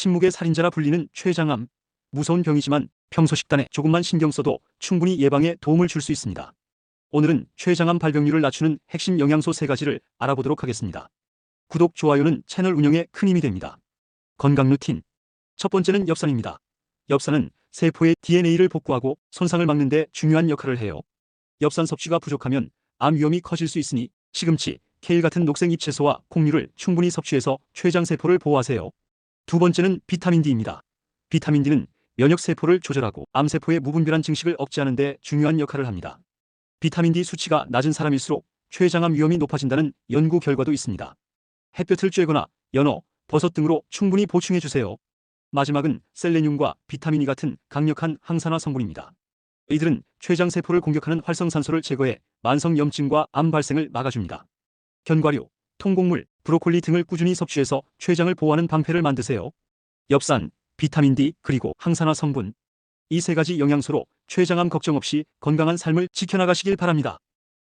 침묵의 살인자라 불리는 췌장암. 무서운 병이지만 평소 식단에 조금만 신경 써도 충분히 예방에 도움을 줄 수 있습니다. 오늘은 췌장암 발병률을 낮추는 핵심 영양소 세가지를 알아보도록 하겠습니다. 구독, 좋아요는 채널 운영에 큰 힘이 됩니다. 건강 루틴. 첫 번째는 엽산입니다. 엽산은 세포의 DNA를 복구하고 손상을 막는 데 중요한 역할을 해요. 엽산 섭취가 부족하면 암 위험이 커질 수 있으니 시금치, 케일 같은 녹색 잎채소와 콩류를 충분히 섭취해서 췌장 세포를 보호하세요. 두 번째는 비타민 D입니다. 비타민 D는 면역 세포를 조절하고 암 세포의 무분별한 증식을 억제하는 데 중요한 역할을 합니다. 비타민 D 수치가 낮은 사람일수록 췌장암 위험이 높아진다는 연구 결과도 있습니다. 햇볕을 쬐거나 연어, 버섯 등으로 충분히 보충해 주세요. 마지막은 셀레늄과 비타민 E 같은 강력한 항산화 성분입니다. 이들은 췌장 세포를 공격하는 활성산소를 제거해 만성 염증과 암 발생을 막아줍니다. 견과류, 통곡물, 브로콜리 등을 꾸준히 섭취해서 췌장을 보호하는 방패를 만드세요. 엽산, 비타민 D 그리고 항산화 성분 이 세 가지 영양소로 췌장암 걱정 없이 건강한 삶을 지켜나가시길 바랍니다.